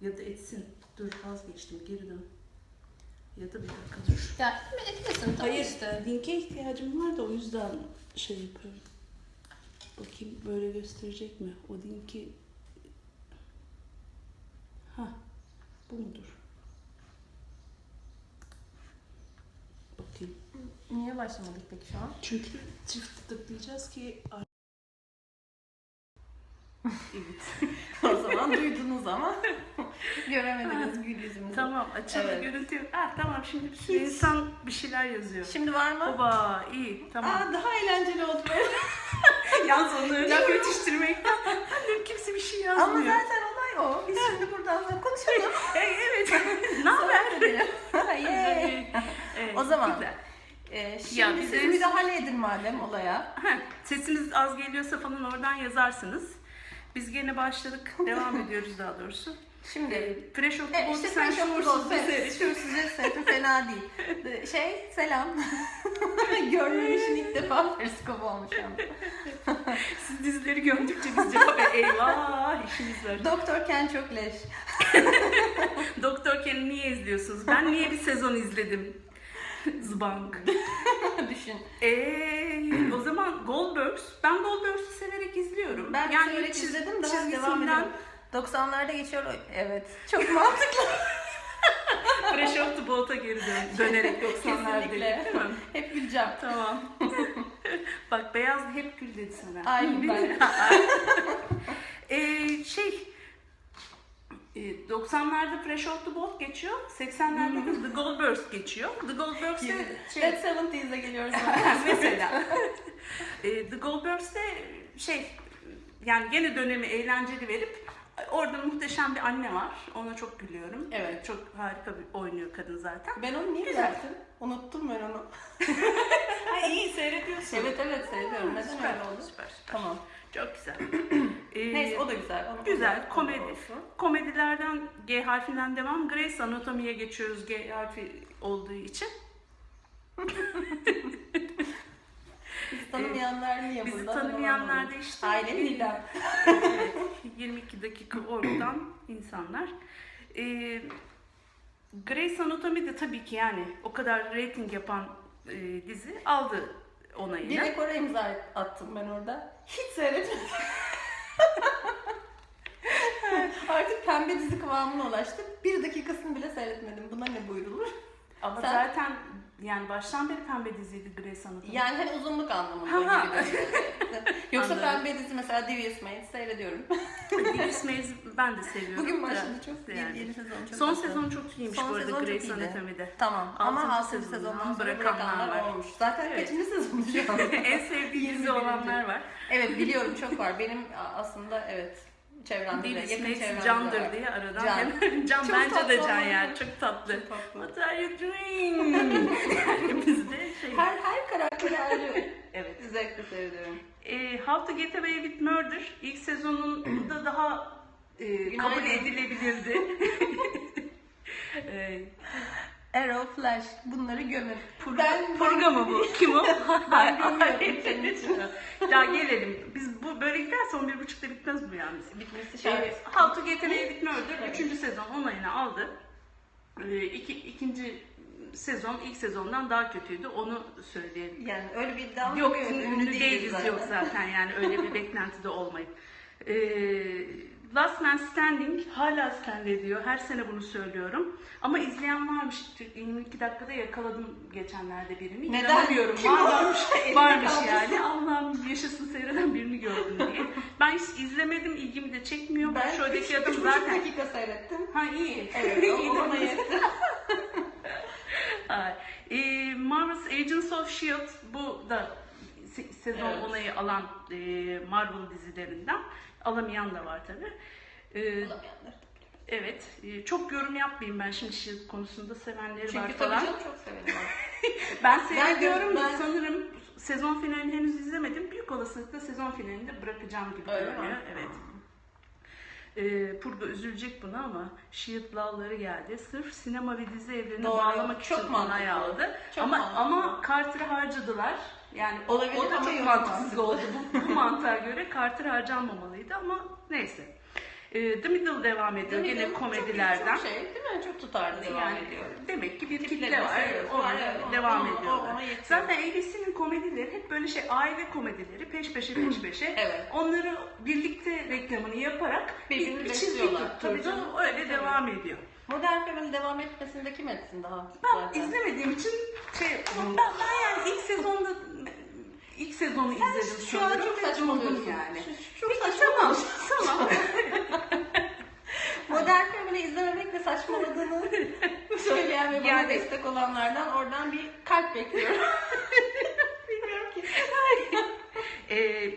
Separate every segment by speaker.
Speaker 1: Ya da etsin. Dur vazgeçtim geri dön. Ya da bir dakika dur.
Speaker 2: Ya etmesin tamam
Speaker 1: Hayır
Speaker 2: işte.
Speaker 1: linke ihtiyacım var da o yüzden şey yapıyorum. Bakayım böyle gösterecek mi? O linki... Ha, bu mudur? Bakayım.
Speaker 2: Niye başlamadık peki şu an?
Speaker 1: Çünkü çift tıklayacağız ki... evet.
Speaker 2: o zaman duydunuz ama göremediniz gül yüzümüzü.
Speaker 1: Tamam açıldı
Speaker 2: Evet.
Speaker 1: görüntü yok. Ah tamam şimdi bir sürü insan bir şeyler yazıyor.
Speaker 2: Şimdi var mı?
Speaker 1: Baba iyi tamam.
Speaker 2: Aa daha eğlenceli oldu böyle.
Speaker 1: Yalnız onları laf yetiştirmekten kimse bir şey yazmıyor.
Speaker 2: Ama zaten olay o. Biz şimdi buradan sonra konuşalım.
Speaker 1: Evet. ne haber?
Speaker 2: O zaman-
Speaker 1: güzel.
Speaker 2: Ee, şimdi
Speaker 1: Ya
Speaker 2: siz
Speaker 1: bize-
Speaker 2: müdahale edin madem olaya.
Speaker 1: Heh, Sesiniz az geliyorsa falan oradan yazarsınız. Biz gene başladık. Devam ediyoruz daha doğrusu.
Speaker 2: Şimdi
Speaker 1: Fresh of the
Speaker 2: E, işte
Speaker 1: sen şuursuz
Speaker 2: bol
Speaker 1: seyret.
Speaker 2: Şuursuz fena değil. De- Şey selam. Görmemişin ilk defa periskop olmuşum.
Speaker 1: Siz dizileri gömdükçe biz cevap. Eyvah işimiz var.
Speaker 2: Doktor Ken çok leş.
Speaker 1: Doktor Ken'i niye izliyorsunuz? Ben niye bir sezon izledim? Zbank.
Speaker 2: Düşün.
Speaker 1: Eee o zaman Goldbergs. Ben Goldbergs'ü severek izliyorum.
Speaker 2: Ben yani severek
Speaker 1: çiz-
Speaker 2: izledim daha devam edelim. 90'larda geçiyor. Evet. Çok mantıklı.
Speaker 1: Fresh of the Boat'a geri dön, dönerek 90'lar dedik
Speaker 2: Kesinlikle.
Speaker 1: değil mi?
Speaker 2: Hep güleceğim.
Speaker 1: Tamam. Bak beyaz hep gül dedi sana.
Speaker 2: Ay ben.
Speaker 1: Ee, şey e, 90'larda Fresh Off the Boat geçiyor. 80'lerde de The Goldbergs geçiyor. The Goldbergs'te şey,
Speaker 2: Dead 70's'e geliyoruz.
Speaker 1: mesela e, The Goldbergs'te şey yani gene dönemi eğlenceli verip orada muhteşem bir anne var. Ona çok gülüyorum.
Speaker 2: Evet.
Speaker 1: Çok harika bir oynuyor kadın zaten.
Speaker 2: Ben onu niye
Speaker 1: Güzel.
Speaker 2: bıraktım? Unuttum ben onu.
Speaker 1: Ha, iyi seyrediyorsun.
Speaker 2: Evet evet seviyorum. Neden
Speaker 1: Süper
Speaker 2: öyle oldu?
Speaker 1: Süper süper.
Speaker 2: Tamam.
Speaker 1: Çok güzel. Ee,
Speaker 2: Neyse o da güzel. Onu-
Speaker 1: Güzel, komedi.
Speaker 2: olsun.
Speaker 1: Komedilerden G harfinden devam. Grey's Anatomy'ye geçiyoruz G harfi olduğu için.
Speaker 2: Bizi tanımayanlar niye
Speaker 1: Bizi
Speaker 2: burada?
Speaker 1: tanımayanlar da işte
Speaker 2: Aile Nilem.
Speaker 1: Evet, 22 dakika oradan insanlar. Ee, Grey's Anatomy de tabii ki yani o kadar rating yapan e, dizi aldı onayını.
Speaker 2: Bir rekora imza attım ben orada. Hiç seyretmedim. Artık pembe dizi kıvamına ulaştım. Bir dakikasını bile seyretmedim. Buna ne buyrulur?
Speaker 1: Ama
Speaker 2: Sen-
Speaker 1: zaten yani baştan beri pembe diziydi Grey's Anatomy.
Speaker 2: Yani hani uzunluk anlamında
Speaker 1: Ha.
Speaker 2: gibi. Yoksa
Speaker 1: Anladım.
Speaker 2: pembe dizi mesela Devious Maids seyrediyorum.
Speaker 1: Devious Mays'i ben de seviyorum.
Speaker 2: Bugün
Speaker 1: da
Speaker 2: başladı çok
Speaker 1: yani.
Speaker 2: yeni, yeni sezon. Çok
Speaker 1: Son
Speaker 2: tatlı.
Speaker 1: sezon çok iyiymiş
Speaker 2: Son
Speaker 1: bu arada
Speaker 2: sezon çok
Speaker 1: Grey's
Speaker 2: iyiydi.
Speaker 1: Anatomy'de.
Speaker 2: Tamam ama
Speaker 1: Altıncı
Speaker 2: 6.
Speaker 1: sezondan
Speaker 2: sezondan sonra
Speaker 1: bırakanlar
Speaker 2: bırakanlar
Speaker 1: var.
Speaker 2: olmuş. Zaten
Speaker 1: Evet.
Speaker 2: kaçıncı sezon şu an?
Speaker 1: en sevdiğim
Speaker 2: 21.
Speaker 1: dizi olanlar var.
Speaker 2: Evet biliyorum çok var. Benim aslında evet çevremde de yakın çevremde de
Speaker 1: candır
Speaker 2: var.
Speaker 1: diye aradan
Speaker 2: Can.
Speaker 1: hemen Can
Speaker 2: Çok
Speaker 1: bence de Can yani çok tatlı.
Speaker 2: Çok tatlı.
Speaker 1: What are you doing? yani bizde şey.
Speaker 2: Her her karakteri ayrı.
Speaker 1: Evet.
Speaker 2: Zevkle seviyorum.
Speaker 1: E, How to Get Away with Murder ilk sezonunda daha e, kabul edilebilirdi. e,
Speaker 2: Arrow, Flash bunları gömün.
Speaker 1: Purga,
Speaker 2: Ben-
Speaker 1: purga mı bu? Kim o?
Speaker 2: Ben gömüyorum senin için.
Speaker 1: ya gelelim. Biz bu böyle giderse 11.30'da bitmez bu yani.
Speaker 2: Bitmesi şart.
Speaker 1: Evet. How to Get Away with Murder
Speaker 2: Evet.
Speaker 1: 3. sezon onayını aldı. Ee, iki, ikinci sezon ilk sezondan daha kötüydü. Onu söyleyelim.
Speaker 2: Yani öyle bir iddia
Speaker 1: Yok
Speaker 2: yok.
Speaker 1: ünlü, değiliz yok zaten yani öyle bir beklentide olmayın. Ee, Last Man Standing hala stand ediyor. Her sene bunu söylüyorum. Ama izleyen varmış. 22 dakikada yakaladım geçenlerde birini.
Speaker 2: Neden?
Speaker 1: İnanamıyorum.
Speaker 2: Kim
Speaker 1: varmış, varmış yani. Allah'ım yaşasın seyreden birini gördüm diye. Ben hiç izlemedim. ilgimi de çekmiyor.
Speaker 2: Ben
Speaker 1: Şuradaki
Speaker 2: 3
Speaker 1: adam
Speaker 2: zaten... dakika seyrettim.
Speaker 1: Ha iyi.
Speaker 2: Evet
Speaker 1: İyi de-
Speaker 2: ona yetti.
Speaker 1: E, Marvel's Agents of S.H.I.E.L.D. bu da se- sezon
Speaker 2: Evet.
Speaker 1: onayı alan e, Marvel dizilerinden. Alamayan da var tabi.
Speaker 2: Bulamayanlar.
Speaker 1: evet. e, çok yorum yapmayayım ben şimdi S.H.I.E.L.D. konusunda sevenleri var
Speaker 2: Çünkü tabii
Speaker 1: falan.
Speaker 2: canım çok severim.
Speaker 1: Ben seyrediyorum da
Speaker 2: ben-
Speaker 1: sanırım sezon finalini henüz izlemedim. Büyük olasılıkla sezon finalinde bırakacağım gibi
Speaker 2: Öyle mi?
Speaker 1: görünüyor. Evet. Ee, Purga üzülecek buna ama Shield lavları geldi. Sırf sinema ve dizi evlerini
Speaker 2: Doğru.
Speaker 1: bağlamak
Speaker 2: Çok
Speaker 1: için
Speaker 2: mantıklı.
Speaker 1: onay aldı.
Speaker 2: Çok
Speaker 1: ama
Speaker 2: mantıklı.
Speaker 1: ama Carter'ı harcadılar. Yani
Speaker 2: Olabilir
Speaker 1: o da
Speaker 2: ama
Speaker 1: çok mantıksız oldu. Bu, bu mantığa göre Carter harcanmamalıydı ama neyse. E, The Middle devam ediyor
Speaker 2: mi?
Speaker 1: gene
Speaker 2: Çok-
Speaker 1: komedilerden.
Speaker 2: Çok, şey değil mi? Çok tutarlı devam
Speaker 1: yani
Speaker 2: ediyor.
Speaker 1: demek ki bir
Speaker 2: Kitle
Speaker 1: var. Ona
Speaker 2: evet,
Speaker 1: devam
Speaker 2: ona-
Speaker 1: ediyorlar.
Speaker 2: ona.
Speaker 1: Zaten ABC'nin komedileri hep böyle şey aile komedileri peş peşe peş peşe.
Speaker 2: Evet.
Speaker 1: Onları birlikte reklamını yaparak
Speaker 2: Birbirini
Speaker 1: bir, çizgi.
Speaker 2: Tabii
Speaker 1: tutturdu.
Speaker 2: canım,
Speaker 1: Öyle
Speaker 2: tabii,
Speaker 1: devam ediyor.
Speaker 2: Modern Family devam etmesinde kim etsin daha?
Speaker 1: Ben
Speaker 2: zaten?
Speaker 1: izlemediğim için şey ben, ben yani ilk sezonda ilk sezonu izledim
Speaker 2: Şu an çok saçmalıyorsun.
Speaker 1: yani.
Speaker 2: Şu- Çok
Speaker 1: Peki tamam tamam.
Speaker 2: Modern Family izlememekle saçmaladığını söyleyen ve bana
Speaker 1: Yani-
Speaker 2: destek olanlardan oradan bir kalp bekliyorum. Bilmiyorum ki.
Speaker 1: Ee,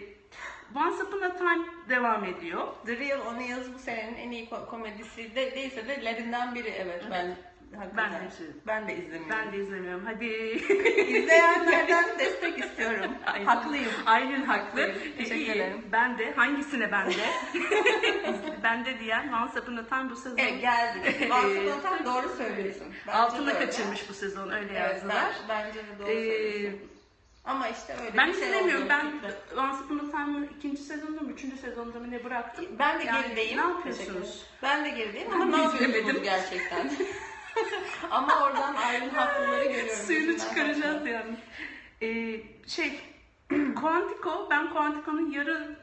Speaker 1: Once Upon a Time devam ediyor.
Speaker 2: The Real O'Neill's bu senenin en iyi ko- komedisi de, değilse de lerinden biri evet ben hakikaten.
Speaker 1: Ben de
Speaker 2: ben de izlemiyorum.
Speaker 1: Ben de izlemiyorum. Hadi.
Speaker 2: İzleyenlerden destek istiyorum.
Speaker 1: Aynen.
Speaker 2: Haklıyım.
Speaker 1: Aynen haklı.
Speaker 2: Haklıyım. Teşekkür ederim.
Speaker 1: Ben de. Hangisine ben de? ben de diyen Once Upon a Time bu sezon.
Speaker 2: Evet geldik. Bahsettiğin tam doğru söylüyorsun. Bence
Speaker 1: Altına kaçırmış bu sezon öyle
Speaker 2: Evet,
Speaker 1: yazdılar.
Speaker 2: ben, bence de doğru
Speaker 1: Ee,
Speaker 2: söylüyorsun. Ama işte öyle
Speaker 1: ben
Speaker 2: bir şey
Speaker 1: izlemiyorum. Ben Once Upon a Time'ın ikinci sezonunda mı, üçüncü sezonunda mı ne bıraktım?
Speaker 2: Ben de
Speaker 1: Yani
Speaker 2: gerideyim.
Speaker 1: Ne yapıyorsunuz?
Speaker 2: Ben de gerideyim ama ne yapıyorsunuz gerçekten? ama oradan ayrım haklıları görüyorum.
Speaker 1: Suyunu çıkaracağız yani. Ee, şey, Quantico, ben Quantico'nun yarı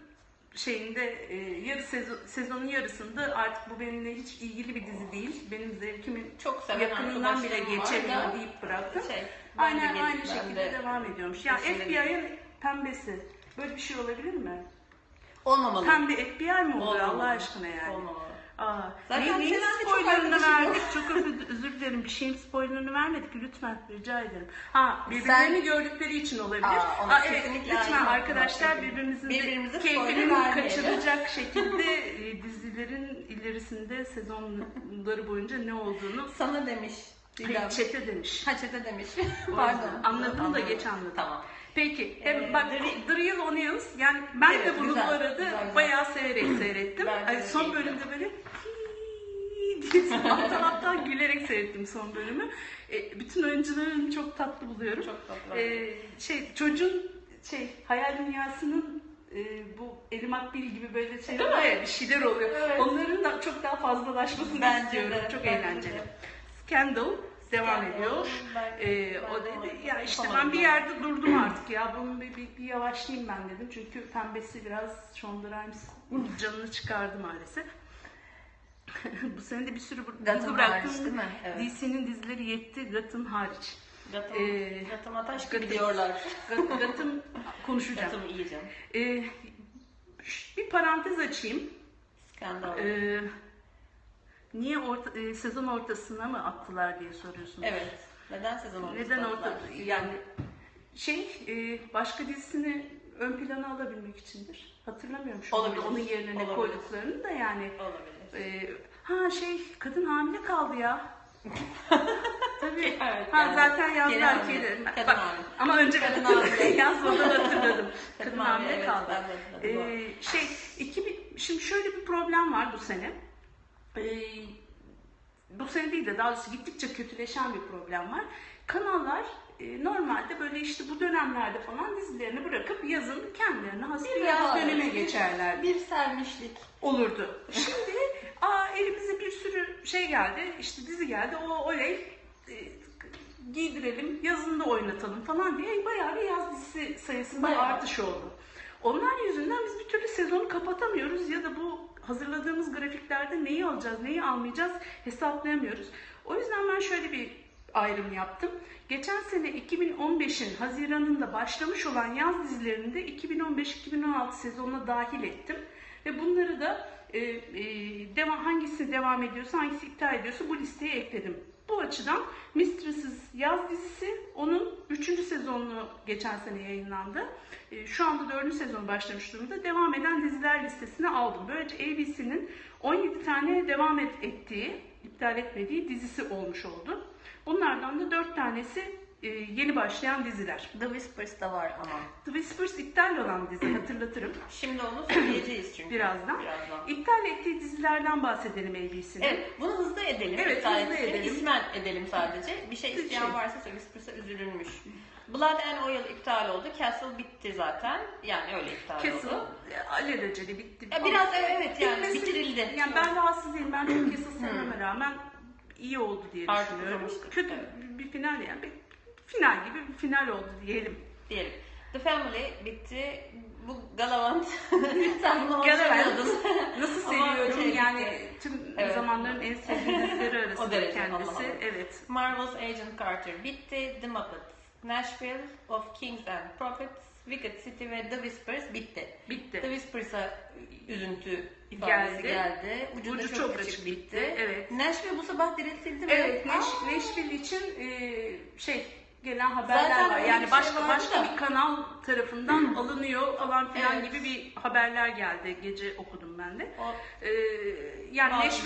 Speaker 1: şeyinde, e, yarı sezon, sezonun yarısında artık bu benimle hiç ilgili bir dizi değil. Benim zevkimin
Speaker 2: Çok seven
Speaker 1: yakınından bile geçemiyor
Speaker 2: da
Speaker 1: deyip bıraktım.
Speaker 2: Şey, de
Speaker 1: Aynen
Speaker 2: gelip
Speaker 1: aynı şekilde
Speaker 2: de
Speaker 1: devam ediyormuş. Ya. FBI'ın pembesi. Böyle bir şey olabilir mi?
Speaker 2: Olmamalı.
Speaker 1: Pembe FBI mi oluyor
Speaker 2: Olmamalı.
Speaker 1: Allah aşkına yani?
Speaker 2: Olmamalı.
Speaker 1: Aa,
Speaker 2: Zaten
Speaker 1: neyin- spoilerını
Speaker 2: arkadaşım
Speaker 1: verdik. Çok özür, özür dilerim. Bir şeyin spoilerını vermedik. Lütfen rica ederim. Ha birbirlerini
Speaker 2: Sen-
Speaker 1: gördükleri için olabilir.
Speaker 2: Aa, ona
Speaker 1: Aa, evet
Speaker 2: kesinlikle
Speaker 1: lütfen
Speaker 2: aynı.
Speaker 1: arkadaşlar birbirimizin
Speaker 2: Birbirimize
Speaker 1: keyfini
Speaker 2: spoiler
Speaker 1: kaçıracak şekilde e, dizilerin ilerisinde sezonları boyunca ne olduğunu
Speaker 2: Sana demiş. Didem.
Speaker 1: çete demiş.
Speaker 2: Ha çete demiş. Pardon.
Speaker 1: yüzden Anladım da
Speaker 2: Anladım.
Speaker 1: geç anladım.
Speaker 2: Tamam.
Speaker 1: Peki, hem
Speaker 2: Ee,
Speaker 1: bak
Speaker 2: The-
Speaker 1: Real Onions yani ben
Speaker 2: Evet,
Speaker 1: de bunu
Speaker 2: güzel,
Speaker 1: bu arada
Speaker 2: güzel, güzel.
Speaker 1: bayağı severek seyrettim. Ay, son bölümde böyle "Hii" diye alttan alttan gülerek seyrettim son bölümü. E, bütün oyuncuların çok tatlı buluyorum.
Speaker 2: Çok tatlı.
Speaker 1: E, şey çocuğun şey hayal dünyasının e, bu Elim Akbil gibi böyle şey ya bir şeyler oluyor.
Speaker 2: Evet.
Speaker 1: Onların da çok daha fazlalaşmasını
Speaker 2: Bence
Speaker 1: istiyorum.
Speaker 2: de,
Speaker 1: çok
Speaker 2: bence
Speaker 1: eğlenceli.
Speaker 2: de.
Speaker 1: Scandal devam
Speaker 2: Scandal,
Speaker 1: ediyor.
Speaker 2: ben-
Speaker 1: Ee,
Speaker 2: ben
Speaker 1: o
Speaker 2: de
Speaker 1: dedi ya işte ben bir yerde durdum artık ya bunun bir, bir, bir yavaşlayayım ben dedim çünkü pembesi biraz Shonda Rhimes canını çıkardı maalesef. Bu sene de bir sürü
Speaker 2: Gotham
Speaker 1: bıraktım.
Speaker 2: hariç değil mi? Evet.
Speaker 1: DC'nin dizileri yetti Gotham hariç.
Speaker 2: Gatam,
Speaker 1: Ee,
Speaker 2: Gatam Ataş
Speaker 1: Gotham-
Speaker 2: gibi diyorlar.
Speaker 1: Gotham, Gotham konuşacağım.
Speaker 2: Gatam iyi canım.
Speaker 1: Ee, bir parantez açayım.
Speaker 2: Skandal.
Speaker 1: Ee, niye orta, e, sezon ortasına mı attılar diye soruyorsunuz.
Speaker 2: evet. Neden sezon ortası
Speaker 1: Neden
Speaker 2: attılar?
Speaker 1: orta yani şey e, başka dizisini ön plana alabilmek içindir. Hatırlamıyorum şu anda
Speaker 2: Olabilir.
Speaker 1: onun yerine ne
Speaker 2: Olabilir.
Speaker 1: koyduklarını da yani.
Speaker 2: Olabilir.
Speaker 1: E, ha şey kadın hamile kaldı ya. Tabii.
Speaker 2: Evet,
Speaker 1: ha
Speaker 2: yani.
Speaker 1: zaten
Speaker 2: hamile. Kadın
Speaker 1: bak,
Speaker 2: hamile.
Speaker 1: ama önce
Speaker 2: Kadın hamile.
Speaker 1: yazmadan hatırladım.
Speaker 2: Kadın
Speaker 1: kadın
Speaker 2: hamile,
Speaker 1: hamile
Speaker 2: evet,
Speaker 1: kaldı.
Speaker 2: ben de hatırladım,
Speaker 1: E, şey 2000 şimdi şöyle bir problem var bu sene. E, bu sene değil de daha doğrusu gittikçe kötüleşen bir problem var. Kanallar e, normalde böyle işte bu dönemlerde falan dizilerini bırakıp yazın kendilerine has bir, yaz
Speaker 2: yaz,
Speaker 1: döneme
Speaker 2: bir-
Speaker 1: geçerler
Speaker 2: Bir sermişlik.
Speaker 1: olurdu. Şimdi aa elimize bir sürü şey geldi, işte dizi geldi, o oley e, giydirelim, yazında oynatalım falan diye bayağı bir yaz dizisi sayısında
Speaker 2: Bayağı.
Speaker 1: artış oldu. Onlar yüzünden biz bir türlü sezonu kapatamıyoruz ya da bu hazırladığımız grafiklerde neyi alacağız, neyi almayacağız hesaplayamıyoruz. O yüzden ben şöyle bir ayrım yaptım. Geçen sene 2015'in Haziran'ında başlamış olan yaz dizilerini de 2015-2016 sezonuna dahil ettim. Ve bunları da e, e, devam, hangisi devam ediyorsa, hangisi iptal ediyorsa bu listeye ekledim. Bu açıdan Mistresses yaz dizisi onun 3. sezonunu geçen sene yayınlandı. E, şu anda 4. sezon başlamış durumda. Devam eden diziler listesine aldım. Böylece ABC'nin 17 tane devam et, ettiği, iptal etmediği dizisi olmuş oldu. Bunlardan da 4 tanesi e, yeni başlayan diziler.
Speaker 2: The Whispers da var ama.
Speaker 1: The Whispers iptal olan dizi hatırlatırım.
Speaker 2: Şimdi onu söyleyeceğiz çünkü.
Speaker 1: Birazdan.
Speaker 2: Birazdan.
Speaker 1: İptal ettiği dizilerden bahsedelim ABC'nin.
Speaker 2: Evet, bunu hızlı edelim.
Speaker 1: Evet, hızlı
Speaker 2: ettiğini.
Speaker 1: edelim.
Speaker 2: İsmen edelim sadece. Bir şey isteyen
Speaker 1: şey.
Speaker 2: varsa The Whispers'a üzülünmüş. Blood and Oil iptal oldu. Castle bitti zaten. Yani öyle iptal
Speaker 1: Castle
Speaker 2: oldu.
Speaker 1: e, alelacele bitti.
Speaker 2: Ya biraz evet, evet yani
Speaker 1: Bitmesi-
Speaker 2: bitirildi.
Speaker 1: Yani ben rahatsız değilim. Ben çok yasa sevmeme rağmen iyi oldu diye
Speaker 2: Artık
Speaker 1: düşünüyorum. Kötü
Speaker 2: evet.
Speaker 1: bir final yani. Final gibi bir final oldu diyelim.
Speaker 2: diyelim. The Family bitti. Bu Galavant. Sen bunu
Speaker 1: Galavant. Nasıl seviyorum
Speaker 2: şey
Speaker 1: yani
Speaker 2: bitti.
Speaker 1: tüm
Speaker 2: Evet.
Speaker 1: zamanların en sevdiğim dizileri arasında
Speaker 2: O derece,
Speaker 1: kendisi.
Speaker 2: Allah Allah.
Speaker 1: Evet.
Speaker 2: Marvel's Agent Carter bitti. The Muppets, Nashville, Of Kings and Prophets, Wicked City ve The Whispers bitti.
Speaker 1: Bitti.
Speaker 2: The Whispers'a üzüntü ifadesi
Speaker 1: Geldi.
Speaker 2: geldi. Ucu,
Speaker 1: Ucu çok açık
Speaker 2: açık
Speaker 1: bitti,
Speaker 2: bitti.
Speaker 1: evet.
Speaker 2: Nashville bu sabah diriltildi mi?
Speaker 1: Evet, Nash, Nashville için e, şey gelen haberler
Speaker 2: Zaten
Speaker 1: var. Yani
Speaker 2: bir
Speaker 1: başka
Speaker 2: şey vardı
Speaker 1: başka
Speaker 2: da.
Speaker 1: bir kanal tarafından alınıyor falan filan
Speaker 2: Evet.
Speaker 1: gibi bir haberler geldi. Gece okudum ben de.
Speaker 2: O,
Speaker 1: E, yani
Speaker 2: Bazı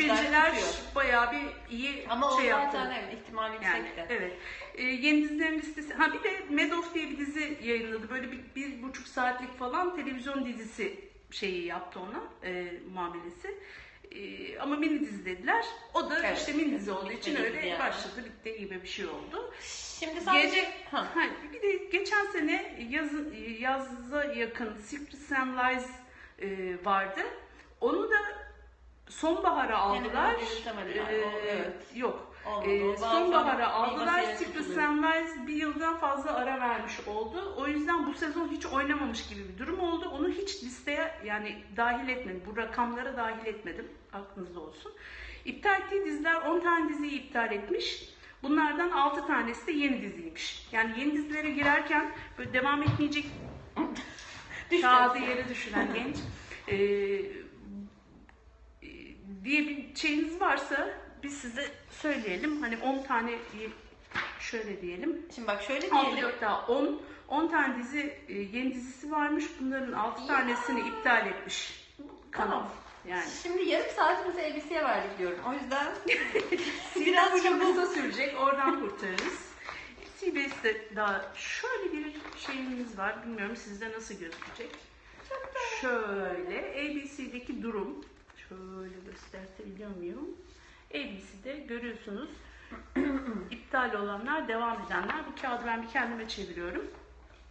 Speaker 2: tutuyor.
Speaker 1: bayağı bir iyi
Speaker 2: ama o
Speaker 1: şey
Speaker 2: zaten
Speaker 1: yaptı.
Speaker 2: evet, ihtimal
Speaker 1: Yani
Speaker 2: yüksekti.
Speaker 1: evet. Ee, yeni dizilerin listesi. Ha bir de Madoff diye bir dizi yayınladı. Böyle bir, bir buçuk saatlik falan televizyon dizisi şeyi yaptı ona e, muamelesi. E, ama mini dizi dediler. O da
Speaker 2: Evet,
Speaker 1: işte mini dizi olduğu için öyle
Speaker 2: yani.
Speaker 1: başladı bitti gibi bir şey oldu.
Speaker 2: Şimdi sadece...
Speaker 1: Gece,
Speaker 2: Ha.
Speaker 1: ha, bir de geçen sene yaz, yaza yakın Secrets and Lies e, vardı. Onu da sonbahara aldılar.
Speaker 2: Yürütemediler,
Speaker 1: Ee,
Speaker 2: evet.
Speaker 1: Yok.
Speaker 2: Olmadı,
Speaker 1: Ee, sonbahara aldılar. and Lies bir yıldan fazla ara vermiş oldu. O yüzden bu sezon hiç oynamamış gibi bir durum oldu. Onu hiç listeye yani dahil etmedim. Bu rakamlara dahil etmedim. Aklınızda olsun. İptal ettiği diziler 10 tane diziyi iptal etmiş. Bunlardan 6 tanesi de yeni diziymiş. Yani yeni dizilere girerken böyle devam etmeyecek kağıdı yere düşüren genç e, e, diye bir şeyiniz varsa biz size söyleyelim. Hani 10 tane şöyle diyelim.
Speaker 2: Şimdi bak şöyle
Speaker 1: 6
Speaker 2: diyelim.
Speaker 1: 4 daha 10 10 tane dizi e, yeni dizisi varmış. Bunların 6 tanesini iptal etmiş kanal.
Speaker 2: Tamam.
Speaker 1: Yani
Speaker 2: Şimdi yarım saatimizi elbiseye verdik diyorum. O yüzden
Speaker 1: biraz çok kısa sürecek. Oradan kurtarırız. CBS'de daha şöyle bir şeyimiz var. Bilmiyorum sizde nasıl gözükecek. Şöyle ABC'deki durum. Şöyle gösterebiliyor muyum? ABC'de görüyorsunuz. iptal olanlar, devam edenler. Bu kağıdı ben bir kendime çeviriyorum.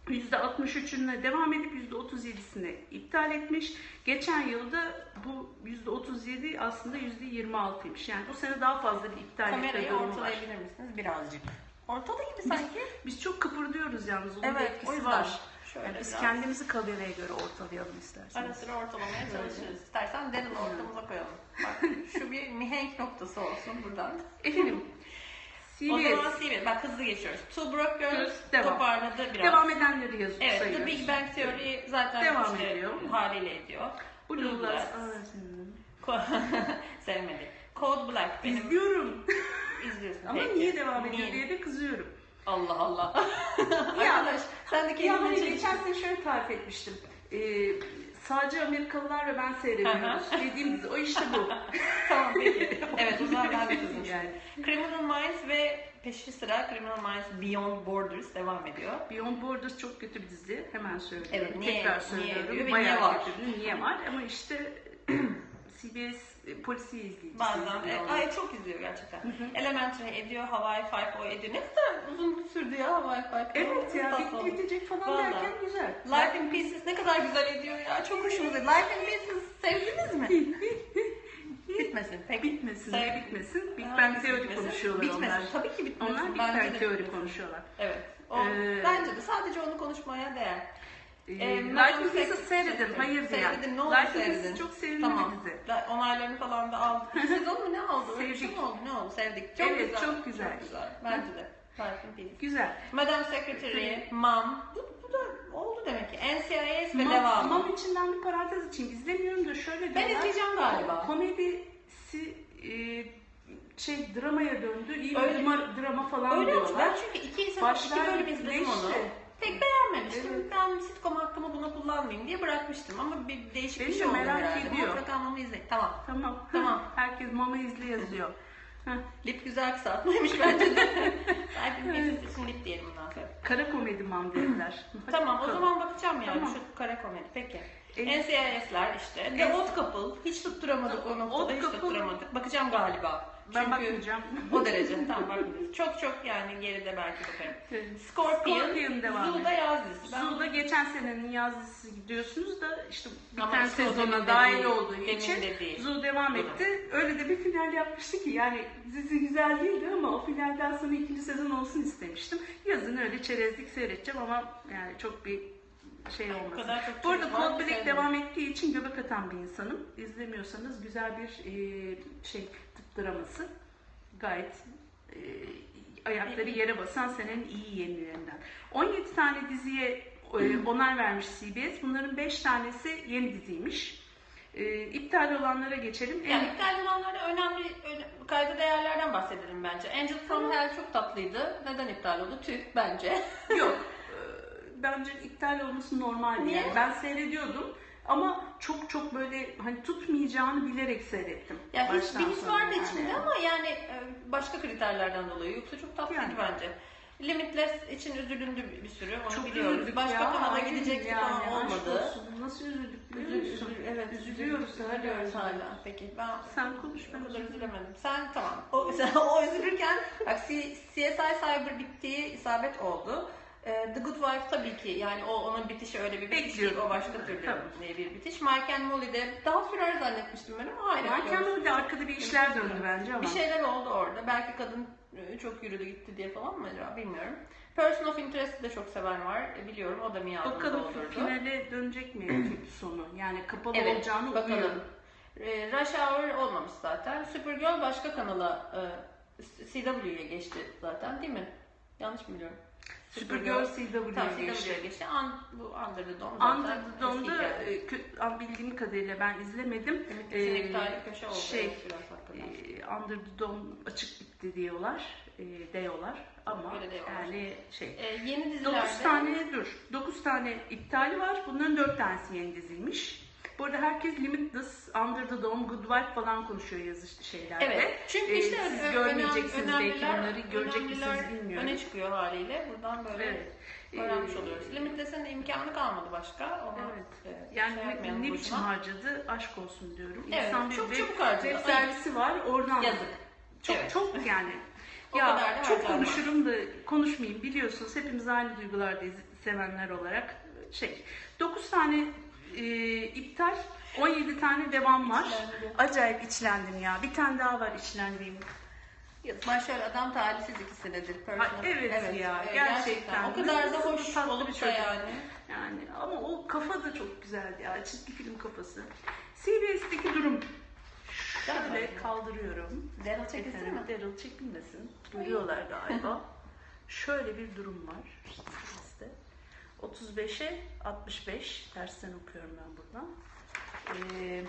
Speaker 1: %63'üne devam edip %37'sine iptal etmiş. Geçen yılda bu %37 aslında %26'ymış. Yani bu sene daha fazla bir iptal etme
Speaker 2: Kamerayı
Speaker 1: durumu var.
Speaker 2: ortalayabilir misiniz birazcık? Ortada gibi sanki.
Speaker 1: Biz çok kıpırdıyoruz yalnız. Onun
Speaker 2: Evet,
Speaker 1: etkisi var.
Speaker 2: Şöyle
Speaker 1: biz
Speaker 2: biraz.
Speaker 1: kendimizi kameraya göre ortalayalım
Speaker 2: Ara
Speaker 1: isterseniz.
Speaker 2: sıra ortalamaya çalışırız. İstersen derin ortamıza koyalım. Bak şu bir mihenk noktası olsun buradan.
Speaker 1: Efendim,
Speaker 2: O zaman.
Speaker 1: CBS.
Speaker 2: Bak hızlı geçiyoruz. Two Broke Girls
Speaker 1: Devam.
Speaker 2: toparladı biraz.
Speaker 1: Devam edenleri yazıp
Speaker 2: Evet, The
Speaker 1: sayıyoruz.
Speaker 2: Big Bang Theory zaten
Speaker 1: Devam
Speaker 2: işte
Speaker 1: ediyor.
Speaker 2: haliyle ediyor.
Speaker 1: Blue Bloods.
Speaker 2: Bloods.
Speaker 1: Aa, senin.
Speaker 2: Ko- Sevmedi. Code Black benim
Speaker 1: İzliyorum.
Speaker 2: izliyorsun.
Speaker 1: Ama
Speaker 2: peki.
Speaker 1: niye devam ediyor
Speaker 2: Niye?
Speaker 1: diye de kızıyorum.
Speaker 2: Allah Allah.
Speaker 1: Ya,
Speaker 2: Arkadaş sen de
Speaker 1: Ya
Speaker 2: kendine
Speaker 1: hani geçen sene şöyle tarif etmiştim. Ee, sadece Amerikalılar ve ben seyrediyoruz. Dediğim dizi. O işte bu.
Speaker 2: Tamam peki. Evet o zaman ben de kızım.
Speaker 1: yani.
Speaker 2: Criminal Minds ve peşi sıra Criminal Minds Beyond Borders devam ediyor.
Speaker 1: Beyond Borders çok kötü bir dizi. Hemen söylüyorum.
Speaker 2: Evet, niye-
Speaker 1: Tekrar
Speaker 2: niye
Speaker 1: söylüyorum.
Speaker 2: ve
Speaker 1: Bayağı
Speaker 2: niye var?
Speaker 1: kötü. Niye var? Ama işte CBS e, polisi izleyicisi.
Speaker 2: Bazen. E, ay çok izliyor gerçekten. Elementary ediyor, Hawaii Five-O ediyor. Ne kadar uzun sürdü ya Hawaii Five-O.
Speaker 1: Evet ya
Speaker 2: oldu.
Speaker 1: bitecek falan
Speaker 2: Vallahi.
Speaker 1: derken güzel.
Speaker 2: Life in Pieces ne kadar güzel ediyor ya. Çok hoşumuza gidiyor. Life in Pieces sevdiniz mi? Bitmesin. Pek
Speaker 1: Bitmesin,
Speaker 2: Sev-
Speaker 1: bitmesin. Big Bang
Speaker 2: bitmesin.
Speaker 1: konuşuyorlar
Speaker 2: bitmesin.
Speaker 1: onlar.
Speaker 2: Tabii ki bitmesin.
Speaker 1: Onlar Big
Speaker 2: Bence
Speaker 1: Bang
Speaker 2: bitmesin.
Speaker 1: konuşuyorlar.
Speaker 2: Evet. O,
Speaker 1: Ee,
Speaker 2: bence de sadece onu konuşmaya değer.
Speaker 1: Ee,
Speaker 2: Ee,
Speaker 1: Life
Speaker 2: Secretary-
Speaker 1: seyredin. Hayır diye.
Speaker 2: Seyredin, ne
Speaker 1: Life in
Speaker 2: seyredin.
Speaker 1: Çok sevimli
Speaker 2: Tamam.
Speaker 1: bir dizi.
Speaker 2: Onaylarını falan da aldık. Sezon mu ne oldu? Öyle
Speaker 1: Sevdik.
Speaker 2: mi oldu? Ne oldu? Sevdik. Çok
Speaker 1: Evet,
Speaker 2: güzel.
Speaker 1: çok güzel.
Speaker 2: Bence de. Life in Peace.
Speaker 1: Güzel.
Speaker 2: Madam Secretary, Mom. Bu, bu da oldu demek ki. NCIS ve
Speaker 1: Mam,
Speaker 2: devamı.
Speaker 1: Mam içinden bir parantez açayım. İzlemiyorum da şöyle
Speaker 2: Ben
Speaker 1: diyorlar.
Speaker 2: izleyeceğim galiba.
Speaker 1: Komedisi e, şey dramaya döndü. İyi
Speaker 2: Öyle-
Speaker 1: bir drama, falan
Speaker 2: Öyle
Speaker 1: diyorlar.
Speaker 2: Ben çünkü iki, iki bölüm izledim onu. Pek beğenmemiştim.
Speaker 1: Evet.
Speaker 2: Ben sitcom hakkımı buna kullanmayayım diye bırakmıştım. Ama bir değişik
Speaker 1: Beni
Speaker 2: bir şey oldu
Speaker 1: merak
Speaker 2: herhalde.
Speaker 1: ediyor.
Speaker 2: Mutlaka Mom'u izleyin. Tamam.
Speaker 1: Tamam.
Speaker 2: Tamam.
Speaker 1: Herkes mama izli yazıyor.
Speaker 2: Lip güzel kısaltmaymış bence de. Sakin bir için lip diyelim bundan sonra.
Speaker 1: Kara komedi mam dediler.
Speaker 2: Tamam o zaman bakacağım yani
Speaker 1: Tamam.
Speaker 2: şu kara komedi. Peki.
Speaker 1: En-
Speaker 2: NCIS'ler işte. The Odd Couple. Hiç tutturamadık o noktada.
Speaker 1: Odd
Speaker 2: hiç
Speaker 1: Couple-
Speaker 2: tutturamadık. Bakacağım galiba.
Speaker 1: Ben
Speaker 2: Çünkü
Speaker 1: bakmayacağım.
Speaker 2: O derece. Tamam bakmayacağız. Çok çok yani geride belki bakarım.
Speaker 1: Evet.
Speaker 2: Scorpion,
Speaker 1: Scorpion devam
Speaker 2: Zoo'da
Speaker 1: ediyor.
Speaker 2: yaz dizisi. Ben-
Speaker 1: Zulu'da geçen senenin yaz dizisi gidiyorsunuz da işte
Speaker 2: Ama
Speaker 1: biten
Speaker 2: işte o
Speaker 1: sezona dahil olduğu
Speaker 2: demin
Speaker 1: için
Speaker 2: de değil.
Speaker 1: Zulu devam etti. Öyle de bir final yapmıştı ki yani dizi güzel değildi ama o finalden sonra ikinci sezon olsun istemiştim. Yazın öyle çerezlik seyredeceğim ama yani çok bir şey olmasın.
Speaker 2: kadar çok
Speaker 1: Bu arada
Speaker 2: çocuk var
Speaker 1: Cold
Speaker 2: ki
Speaker 1: Black devam ettiği için göbek atan bir insanım. İzlemiyorsanız güzel bir e, şey draması. Gayet e, ayakları yere basan senenin iyi yenilerinden. 17 tane diziye e, onar vermiş CBS. Bunların 5 tanesi yeni diziymiş. E, iptal olanlara geçelim. En-
Speaker 2: Yani iptal olanlarda önemli, öne- kayda değerlerden bahsedelim bence. Angel from Hell çok tatlıydı. Neden iptal oldu? Tüh bence.
Speaker 1: Yok. e, Bence iptal olması normaldi.
Speaker 2: Niye?
Speaker 1: Yani ben seyrediyordum ama çok çok böyle hani tutmayacağını bilerek seyrettim.
Speaker 2: Ya hiç bir his
Speaker 1: sona
Speaker 2: vardı
Speaker 1: yani.
Speaker 2: içinde ama yani e, başka kriterlerden dolayı. Yoksa çok tatlıydı
Speaker 1: Yani.
Speaker 2: bence. Limitless için üzülündü bir- sürü. Onu
Speaker 1: Çok
Speaker 2: biliyoruz. Başka
Speaker 1: ya.
Speaker 2: kanala
Speaker 1: Aynen
Speaker 2: gidecekti
Speaker 1: yani, aşk
Speaker 2: olmadı.
Speaker 1: olsun. Nasıl üzüldük biliyor
Speaker 2: Üzül,
Speaker 1: musun?
Speaker 2: üzül, evet,
Speaker 1: Üzülüyoruz.
Speaker 2: Üzülüyoruz hala. Peki ben
Speaker 1: Sen konuş ben
Speaker 2: kadar üzülemedim. Sen tamam. O, sen, o üzülürken bak CSI Cyber bittiği isabet oldu. Ee, The Good Wife tabii ki yani o onun bitişi öyle bir bitiş değil. O başka türlü
Speaker 1: Tabii.
Speaker 2: bir bitiş. Mike and Molly'de daha sürer zannetmiştim ben ama hayır.
Speaker 1: Marken öyle arkada bir işler döndü bence ama.
Speaker 2: Bir şeyler oldu orada. Belki kadın e, çok yürüdü gitti diye falan mı acaba bilmiyorum. Person of Interest'i de çok seven var. E, Biliyorum o da
Speaker 1: O
Speaker 2: Mia'nın
Speaker 1: kadın finale dönecek mi sonu? Yani kapalı
Speaker 2: Evet,
Speaker 1: olacağını
Speaker 2: bakalım.
Speaker 1: umuyorum.
Speaker 2: E, Rush Hour olmamış zaten. Supergirl başka kanala CW'ye geçti zaten değil mi? Yanlış mı biliyorum?
Speaker 1: Supergirl CW'ye
Speaker 2: Tamam,
Speaker 1: geçti.
Speaker 2: geçti. Un, bu Under the Dome zaten.
Speaker 1: Under the Dome'da e, bildiğim kadarıyla ben izlemedim.
Speaker 2: Demek ki
Speaker 1: E,
Speaker 2: senin iptali köşe oldu.
Speaker 1: şey, e, Under the Dome açık bitti diyorlar. E, diyorlar. Ama
Speaker 2: Öyle diyorlar.
Speaker 1: yani şey.
Speaker 2: E, yeni dizilerde...
Speaker 1: 9 tane dur. 9 tane iptali var. Bunların 4 tanesi yeni dizilmiş. Bu arada herkes Limitless, Under the Dome, Good Wife falan konuşuyor yazı şeylerde.
Speaker 2: Evet. Çünkü
Speaker 1: Ee,
Speaker 2: işte
Speaker 1: siz
Speaker 2: ö-
Speaker 1: görmeyeceksiniz
Speaker 2: önem-
Speaker 1: belki
Speaker 2: önemliler-
Speaker 1: bunları görecek misiniz
Speaker 2: önemliler
Speaker 1: bilmiyorum.
Speaker 2: Öne çıkıyor haliyle. Buradan böyle
Speaker 1: Evet.
Speaker 2: öğrenmiş
Speaker 1: Ee,
Speaker 2: oluyoruz. Limitless'in imkanı kalmadı başka. Onu,
Speaker 1: Evet.
Speaker 2: e,
Speaker 1: Yani
Speaker 2: şey
Speaker 1: ne, ne biçim harcadı aşk olsun diyorum.
Speaker 2: Evet,
Speaker 1: İnsan bir
Speaker 2: çok
Speaker 1: web-
Speaker 2: çabuk harcadı.
Speaker 1: Web servisi var oradan.
Speaker 2: Yazık.
Speaker 1: Çok
Speaker 2: Evet.
Speaker 1: çok yani.
Speaker 2: O
Speaker 1: ya çok konuşurum da konuşmayayım biliyorsunuz hepimiz aynı duygulardayız sevenler olarak. Şey 9 tane e, iptal 17 tane devam var.
Speaker 2: İçlendi.
Speaker 1: Acayip içlendim ya. Bir tane daha var içlendiğim.
Speaker 2: Başrol adam talihsiz iki senedir.
Speaker 1: Ay, evet ya,
Speaker 2: e,
Speaker 1: gerçekten.
Speaker 2: O kadar da hoş
Speaker 1: bir
Speaker 2: olup da
Speaker 1: çocuk.
Speaker 2: yani.
Speaker 1: Yani ama o kafa da çok güzeldi ya. Çizgi film kafası. CBS'deki durum. Şöyle kaldırıyorum.
Speaker 2: Daryl çekilsin mi?
Speaker 1: Daryl çekilmesin. Görüyorlar galiba. Şöyle bir durum var. CBS'te. 35'e 65. Tersten okuyorum ben buradan. Ee,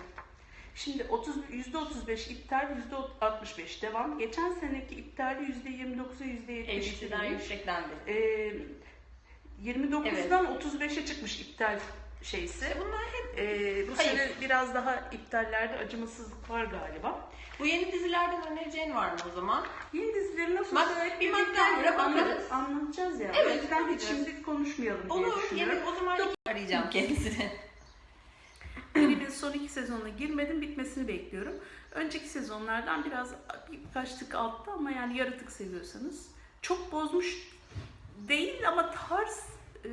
Speaker 1: şimdi 30, %35 iptal, %65 devam. Geçen seneki iptali %29'a %70
Speaker 2: ABC'den
Speaker 1: verilmiş.
Speaker 2: yükseklendi.
Speaker 1: Ee, 29'dan 35'e çıkmış iptal şeysi.
Speaker 2: E bunlar hep
Speaker 1: Ee, bu
Speaker 2: Hayır.
Speaker 1: sene biraz daha iptallerde acımasızlık var galiba.
Speaker 2: bu yeni dizilerden önereceğin var mı o zaman?
Speaker 1: Yeni dizileri nasıl
Speaker 2: Bak,
Speaker 1: hep
Speaker 2: bir
Speaker 1: birlikte
Speaker 2: madde
Speaker 1: anlat-
Speaker 2: bakarız.
Speaker 1: anlatacağız ya.
Speaker 2: Evet,
Speaker 1: o yüzden hiç şimdi konuşmayalım diye
Speaker 2: Olur.
Speaker 1: düşünüyorum.
Speaker 2: Yeni, o zaman iki arayacağım kendisini.
Speaker 1: Grimin son iki sezonuna girmedim, bitmesini bekliyorum. Önceki sezonlardan biraz birkaç tık altta ama yani yaratık seviyorsanız. Çok bozmuş değil ama tarz e,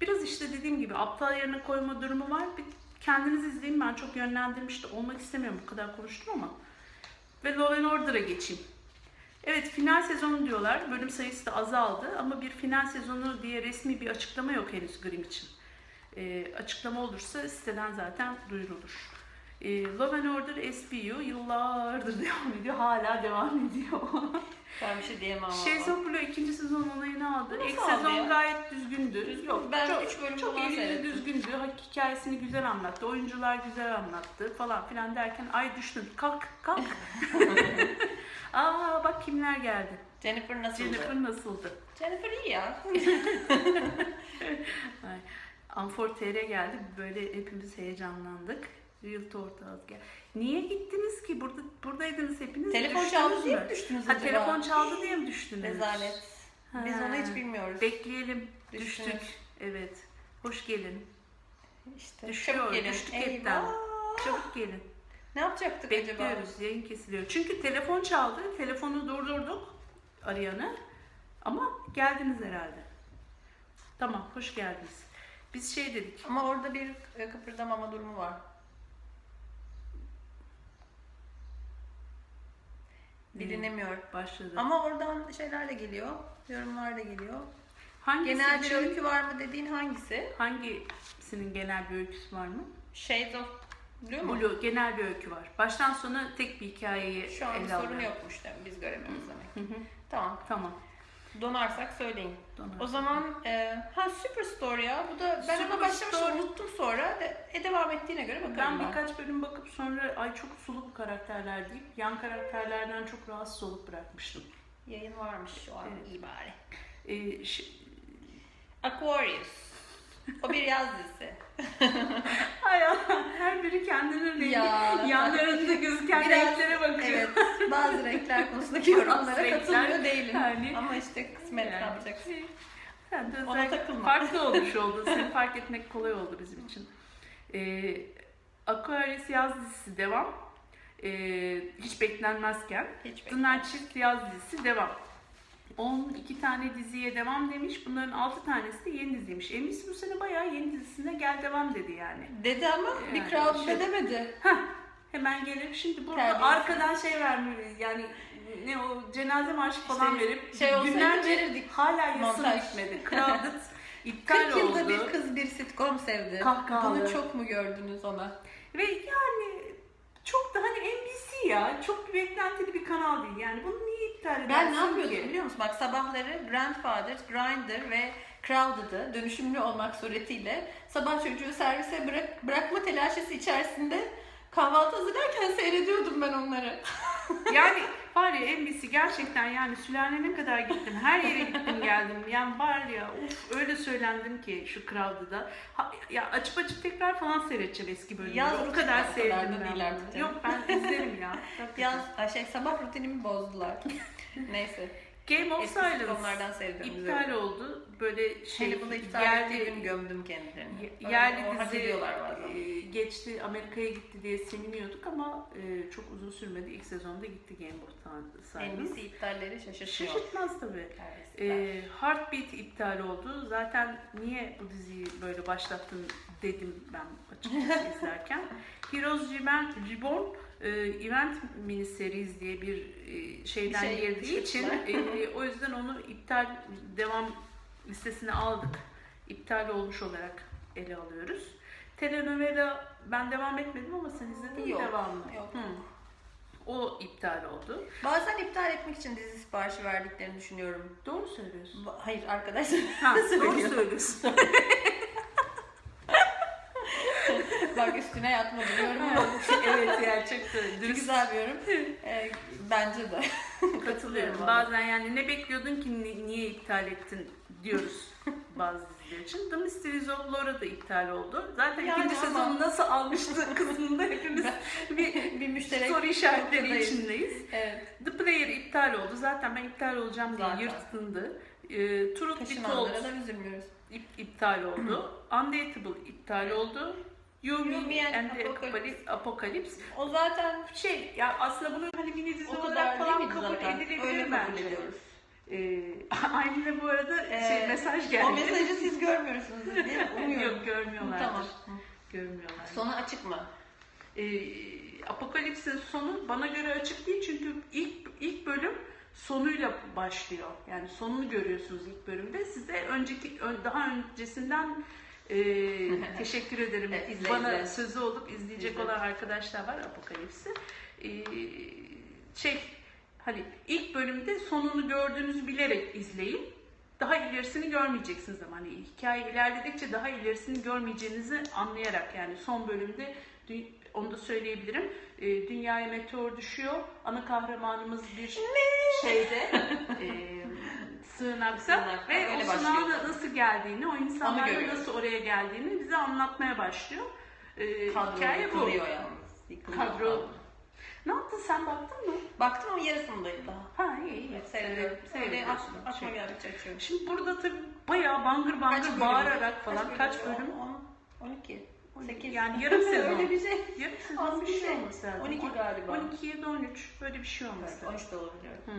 Speaker 1: biraz işte dediğim gibi aptal yerine koyma durumu var. Bir kendiniz izleyin ben çok yönlendirmiş de olmak istemiyorum bu kadar konuştum ama. Ve Law and Order'a geçeyim. Evet final sezonu diyorlar. Bölüm sayısı da azaldı ama bir final sezonu diye resmi bir açıklama yok henüz Grimm için. Ee, açıklama olursa siteden zaten duyurulur. Ee, Love and Order SVU yıllardır devam ediyor. Hala devam ediyor.
Speaker 2: Ben bir şey diyemem ama.
Speaker 1: Blue ikinci sezon onayını aldı.
Speaker 2: Nasıl
Speaker 1: İlk
Speaker 2: aldı
Speaker 1: sezon
Speaker 2: ya?
Speaker 1: gayet düzgündü.
Speaker 2: Düzgün.
Speaker 1: Yok,
Speaker 2: Ben
Speaker 1: çok,
Speaker 2: üç bölüm
Speaker 1: çok
Speaker 2: falan
Speaker 1: elinde
Speaker 2: seyrettim.
Speaker 1: düzgündü. Hak- Hikayesini güzel anlattı. Oyuncular güzel anlattı falan filan derken ay düştün. Kalk kalk. Aa bak kimler geldi.
Speaker 2: Jennifer nasıldı? Jennifer,
Speaker 1: Jennifer nasıldı?
Speaker 2: iyi ya.
Speaker 1: Ay, Amfor TR geldi. Böyle hepimiz heyecanlandık. Real Talk gel. Niye gittiniz ki? Burada buradaydınız hepiniz.
Speaker 2: Telefon
Speaker 1: Düştünüz
Speaker 2: çaldı diye mi düştünüz
Speaker 1: Ha,
Speaker 2: acaba?
Speaker 1: telefon çaldı diye mi düştünüz?
Speaker 2: Rezalet. Biz onu hiç bilmiyoruz.
Speaker 1: Bekleyelim.
Speaker 2: Düştünüz.
Speaker 1: Düştük. Evet. Hoş gelin.
Speaker 2: İşte
Speaker 1: Düşüyor,
Speaker 2: çabuk gelin.
Speaker 1: düştük
Speaker 2: Eyvah.
Speaker 1: hepten. Çabuk gelin.
Speaker 2: Ne yapacaktık acaba?
Speaker 1: Bekliyoruz. Yayın kesiliyor. Çünkü telefon çaldı. Telefonu durdurduk arayanı. Ama geldiniz herhalde. Tamam, hoş geldiniz. Biz şey dedik.
Speaker 2: Ama orada bir e, kıpırdamama durumu var. Bilinemiyor.
Speaker 1: Başladı.
Speaker 2: Ama oradan şeyler de geliyor. Yorumlar da geliyor.
Speaker 1: Hangisi
Speaker 2: Genel bir öykü var mı dediğin hangisi?
Speaker 1: Hangisinin genel bir öyküsü var mı?
Speaker 2: Shades of Blue mu?
Speaker 1: Blue, genel bir öykü var. Baştan sona tek bir hikayeyi
Speaker 2: Şu an bir
Speaker 1: ele
Speaker 2: sorun
Speaker 1: alıyor.
Speaker 2: yokmuş demek. Biz göremiyoruz demek.
Speaker 1: Hı hı.
Speaker 2: Tamam.
Speaker 1: Tamam.
Speaker 2: Donarsak söyleyin.
Speaker 1: Donarsak.
Speaker 2: O zaman e, ha Superstore ya. Bu da ben ona başlamıştım
Speaker 1: Superstore-
Speaker 2: unuttum sonra. De, e, devam ettiğine göre bakarım
Speaker 1: Ben
Speaker 2: ben.
Speaker 1: birkaç bölüm bakıp sonra ay çok sulu bu karakterler deyip yan karakterlerden çok rahatsız olup bırakmıştım.
Speaker 2: Yayın varmış şu an.
Speaker 1: Evet.
Speaker 2: iyi bari.
Speaker 1: Ş-
Speaker 2: Aquarius. O bir yaz dizisi.
Speaker 1: Hay Allah, her biri kendinin rengi,
Speaker 2: Ya.
Speaker 1: yanlarında gözüken
Speaker 2: Biraz-
Speaker 1: renklere bakıyor.
Speaker 2: Evet. Bazı renkler konusundaki yorumlara katılmıyor değilim.
Speaker 1: yani-
Speaker 2: Ama işte kısmet
Speaker 1: Yani.
Speaker 2: yapacaksın?
Speaker 1: Sen de
Speaker 2: Ona takılma.
Speaker 1: farklı olmuş oldu. Seni fark etmek kolay oldu bizim için. Ee, Aquarius yaz dizisi devam. Ee, hiç beklenmezken.
Speaker 2: Hiç
Speaker 1: Dınar Çift yaz dizisi devam. 12 tane diziye devam demiş. Bunların 6 tanesi de yeni diziymiş. Emis bu sene bayağı yeni dizisine gel devam dedi yani.
Speaker 2: Dedi ama bir
Speaker 1: Yani
Speaker 2: crowd
Speaker 1: şey-
Speaker 2: demedi.
Speaker 1: Heh, hemen gelir. Şimdi burada
Speaker 2: Terbiyesiz.
Speaker 1: arkadan şey vermiyor. Yani ne o cenaze marşı falan
Speaker 2: İşte
Speaker 1: verip
Speaker 2: şey
Speaker 1: günlerce
Speaker 2: verirdik.
Speaker 1: hala yasın
Speaker 2: Montaj.
Speaker 1: bitmedi. Crowded iptal
Speaker 2: 40 yılda
Speaker 1: oldu.
Speaker 2: bir kız bir sitcom sevdi.
Speaker 1: Kahkahalı.
Speaker 2: Bunu çok mu gördünüz ona?
Speaker 1: Ve yani çok da hani NBC ya. Çok bir beklentili bir kanal değil. Yani bunu niye iptal edersin
Speaker 2: Ben ne yapıyordum
Speaker 1: ki?
Speaker 2: biliyor musun? Bak sabahları Grandfather, Grindr ve Crowded'ı dönüşümlü olmak suretiyle sabah çocuğu servise bırak, bırakma telaşesi içerisinde kahvaltı hazırlarken seyrediyordum ben onları.
Speaker 1: Yani var ya NBC gerçekten yani sülalene kadar gittim. Her yere gittim geldim. Yani var ya uf öyle söylendim ki şu Crowd'da. Ya açıp açıp tekrar falan seyredeceğim eski bölümleri.
Speaker 2: Yaz
Speaker 1: o kadar sevdim ben. Yok ben izlerim ya.
Speaker 2: Yaz, şey sabah rutinimi bozdular. Neyse.
Speaker 1: Game of
Speaker 2: Eski
Speaker 1: Silence iptal oldu. Böyle şey
Speaker 2: Hele bunu iptal
Speaker 1: yerli-
Speaker 2: gün gömdüm kendilerini.
Speaker 1: Yerli dizi e, geçti Amerika'ya gitti diye seviniyorduk ama e, çok uzun sürmedi. İlk sezonda gitti Game of Thrones.
Speaker 2: NBC iptalleri şaşırtıyor.
Speaker 1: Şaşırtmaz tabii. E, Heartbeat iptal oldu. Zaten niye bu diziyi böyle başlattın dedim ben açıkçası izlerken. Heroes Reborn e, event mini series diye bir e, şeyden
Speaker 2: şey
Speaker 1: girdiği için e, o yüzden onu iptal devam listesine aldık. İptal olmuş olarak ele alıyoruz. Telenovela ben devam etmedim ama sen izledin mi devamlı?
Speaker 2: yok.
Speaker 1: Hı. O iptal oldu.
Speaker 2: Bazen iptal etmek için dizi siparişi verdiklerini düşünüyorum.
Speaker 1: Doğru söylüyorsun.
Speaker 2: Hayır arkadaşlar.
Speaker 1: Ha, doğru
Speaker 2: Söylüyor.
Speaker 1: söylüyorsun.
Speaker 2: Bak üstüne yatma diyorum ama
Speaker 1: evet gerçekten. Dürüst
Speaker 2: güzel bir yorum. Ee, bence de.
Speaker 1: katılıyorum. Bazen yani ne bekliyordun ki ni- niye iptal ettin diyoruz bazı diziler için. The Mysteries of Laura da iptal oldu. Zaten
Speaker 2: Yani
Speaker 1: ikinci
Speaker 2: ama-
Speaker 1: sezonu nasıl almıştı kısmında hepimiz bir
Speaker 2: bir müşterek
Speaker 1: soru işaretleri içindeyiz.
Speaker 2: Evet.
Speaker 1: The Player iptal oldu. Zaten ben iptal olacağım diye
Speaker 2: Zaten.
Speaker 1: yırtındı. Ee, Truth Be Told
Speaker 2: Taşınanlara da üzülmüyoruz.
Speaker 1: ip- iptal oldu. Undateable iptal oldu. Me
Speaker 2: and
Speaker 1: the
Speaker 2: Apocalypse.
Speaker 1: Apocalypse.
Speaker 2: O zaten
Speaker 1: Şey ya aslında bunu hani mini dizi olarak
Speaker 2: değil
Speaker 1: falan kabul
Speaker 2: zaten?
Speaker 1: edilebilir
Speaker 2: Öyle kabul
Speaker 1: bence.
Speaker 2: ediyoruz.
Speaker 1: Ee, Aylin'e bu arada şey,
Speaker 2: Ee,
Speaker 1: mesaj geldi.
Speaker 2: O mesajı siz görmüyorsunuz diye umuyorum.
Speaker 1: Yok görmüyorlardır.
Speaker 2: Tamam.
Speaker 1: Görmüyorlar.
Speaker 2: Sonu açık mı?
Speaker 1: Ee, Apokalips'in sonu bana göre açık değil çünkü ilk ilk bölüm sonuyla başlıyor. Yani sonunu görüyorsunuz ilk bölümde. Size önceki ön- daha öncesinden e, teşekkür ederim. Bana sözü olup izleyecek
Speaker 2: İzle.
Speaker 1: olan arkadaşlar var Apokalips'i. Ee, şey hani ilk bölümde sonunu gördüğünüzü bilerek izleyin. Daha ilerisini görmeyeceksiniz ama hani hikaye ilerledikçe daha ilerisini görmeyeceğinizi anlayarak yani son bölümde onu da söyleyebilirim. Ee, dünyaya meteor düşüyor. Ana kahramanımız bir şeyde e, sığınakta
Speaker 2: Sığınakta,
Speaker 1: ve
Speaker 2: öyle
Speaker 1: o
Speaker 2: başlıyor.
Speaker 1: sığınağa nasıl geldiğini, o insanların nasıl oraya geldiğini bize anlatmaya başlıyor. Ee,
Speaker 2: Kadro
Speaker 1: hikaye bu.
Speaker 2: yıkılıyor yalnız. Yıkılıyor
Speaker 1: Kadro. Ne yaptın sen baktın mı?
Speaker 2: Baktım ama yarısındayım daha.
Speaker 1: Ha iyi iyi.
Speaker 2: Seyrediyorum. Öyle
Speaker 1: seyrediyorsun.
Speaker 2: aklıma aklıma
Speaker 1: Şey.
Speaker 2: geldikçe açıyorum.
Speaker 1: Şimdi burada tabii bayağı bangır bangır
Speaker 2: bölüm?
Speaker 1: bağırarak falan kaç bölüm?
Speaker 2: 10, 12. Sekiz.
Speaker 1: Yani yarım sezon.
Speaker 2: Öyle bir şey.
Speaker 1: Yarım sezon
Speaker 2: Az
Speaker 1: bir
Speaker 2: bir
Speaker 1: şey
Speaker 2: şey.
Speaker 1: olması lazım.
Speaker 2: 12 galiba.
Speaker 1: 12 ya da 13 böyle bir şey olması lazım.
Speaker 2: 13 de olabilir.
Speaker 1: Hı.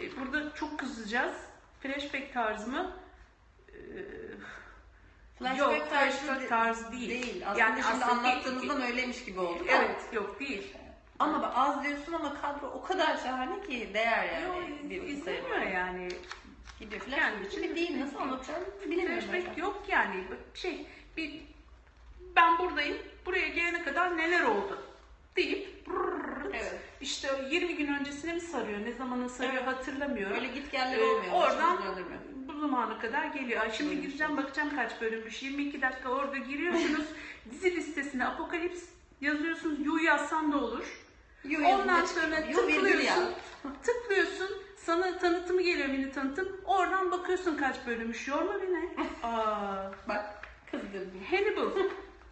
Speaker 1: E, Burada çok kızacağız. Flashback tarzı mı? E,
Speaker 2: Flashback
Speaker 1: yok,
Speaker 2: tarzı
Speaker 1: flashback tarzı değil.
Speaker 2: Değil. Aslında
Speaker 1: Yani
Speaker 2: şimdi
Speaker 1: aslında
Speaker 2: anlattığınızdan öyleymiş gibi oldu.
Speaker 1: Evet, yok değil.
Speaker 2: Ama bak az diyorsun ama kadro o kadar şahane ki değer yani.
Speaker 1: Yok,
Speaker 2: bir
Speaker 1: izlemiyor yani.
Speaker 2: Gidiyor. Flashback
Speaker 1: için
Speaker 2: gibi değil. Nasıl anlatacağım bilemiyorum.
Speaker 1: Flashback yok yani. Şey, bir ben buradayım, buraya gelene kadar neler oldu deyip brrrr,
Speaker 2: Evet.
Speaker 1: işte 20 gün öncesine mi sarıyor, ne zamana sarıyor
Speaker 2: Evet.
Speaker 1: hatırlamıyorum.
Speaker 2: Öyle git geller
Speaker 1: Ee,
Speaker 2: olmuyor.
Speaker 1: oradan bu zamana kadar geliyor. Ay şimdi gireceğim bakacağım kaç bölümmüş. 22 dakika orada giriyorsunuz. dizi listesine Apokalips yazıyorsunuz. Yu yazsan da olur.
Speaker 2: Yo,
Speaker 1: Ondan sonra tıklıyorsun. tıklıyorsun. Sana tanıtımı geliyor mini tanıtım. Oradan bakıyorsun kaç bölümmüş. Yorma beni. Aa,
Speaker 2: Bak kızdırdım.
Speaker 1: Hannibal.